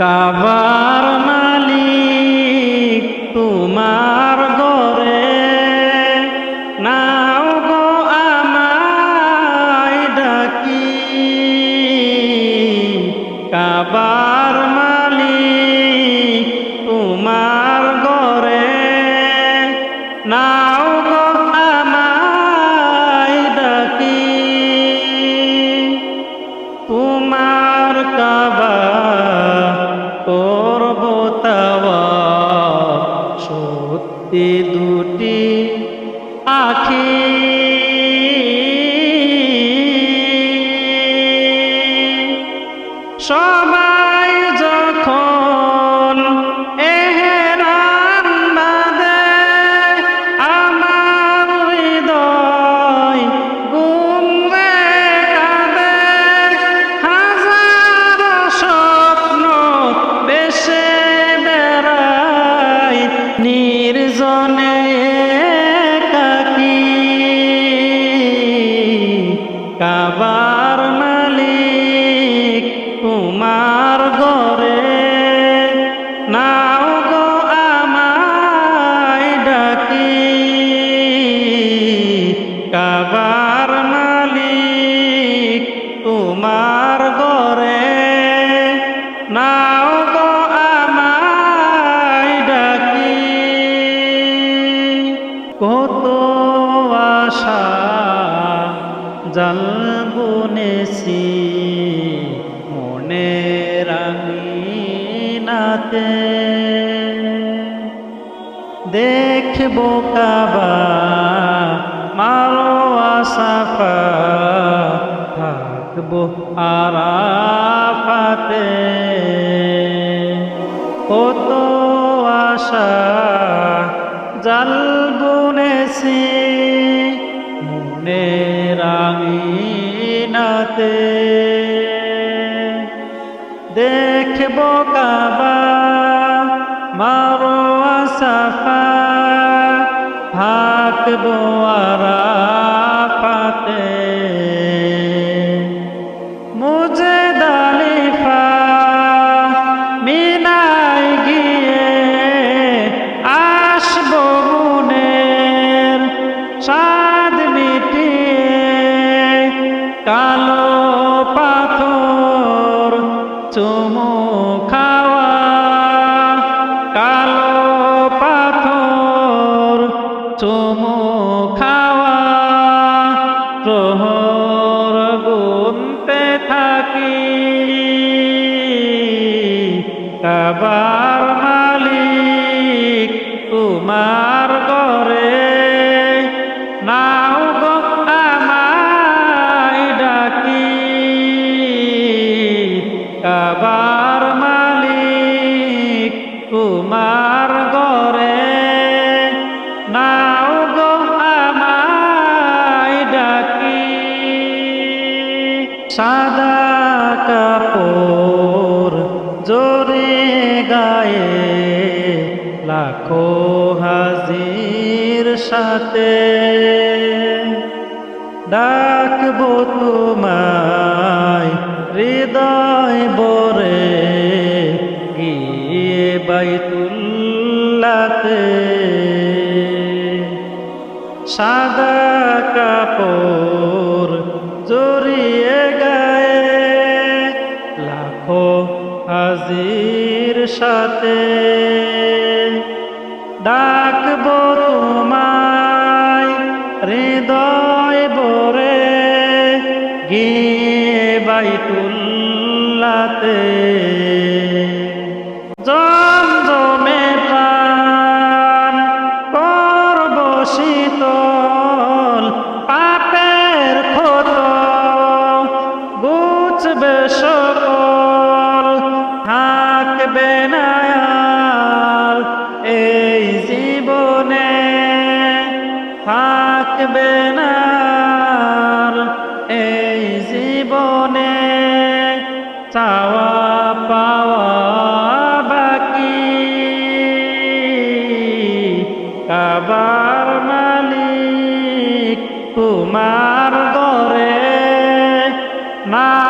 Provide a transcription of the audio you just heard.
কাবার মালিক তোমার গরে নাও গো আমায় ডাকি। কাবার মালিক তোমার গরে নাও সবাই যখন এহেরান বাঁধে, আমার হৃদয় গুমরে কাঁদে। হাজার স্বপ্ন বেশে বেড়াই, নির্জনে কাকি মালিক তোমার গরে নাও গো আমায় ডাকি। কাবার মালিক তোমার গরে নাও গো আমায় ডাকি। কত আশা জল বুনেছি মনে রাঙিনাতে দেখব কাবা মারো আসাফা থাকব আরাফাতে। কত আশা জাল বুনেছি মনে রাঙিনাতে দেখব কাবা মারো আসাফা থাকব আরাফাতে। চুমু খাওয়া প্রহর গুনতে থাকি। কাবার সাদা কাপড় জোরে গায়ে লাখো হাজির সাথে। ডাকবো তোমায়, হৃদয় বরে গিয়ে বাইতুল্লাতে। সাদা জড়িয়ে গায়ে লাখো আজির সাথে। ডাকবো তোমায় হৃদয় বরে গিয়ে বাইতুল্লাতে কাবার মালিক তোমার দরে নাও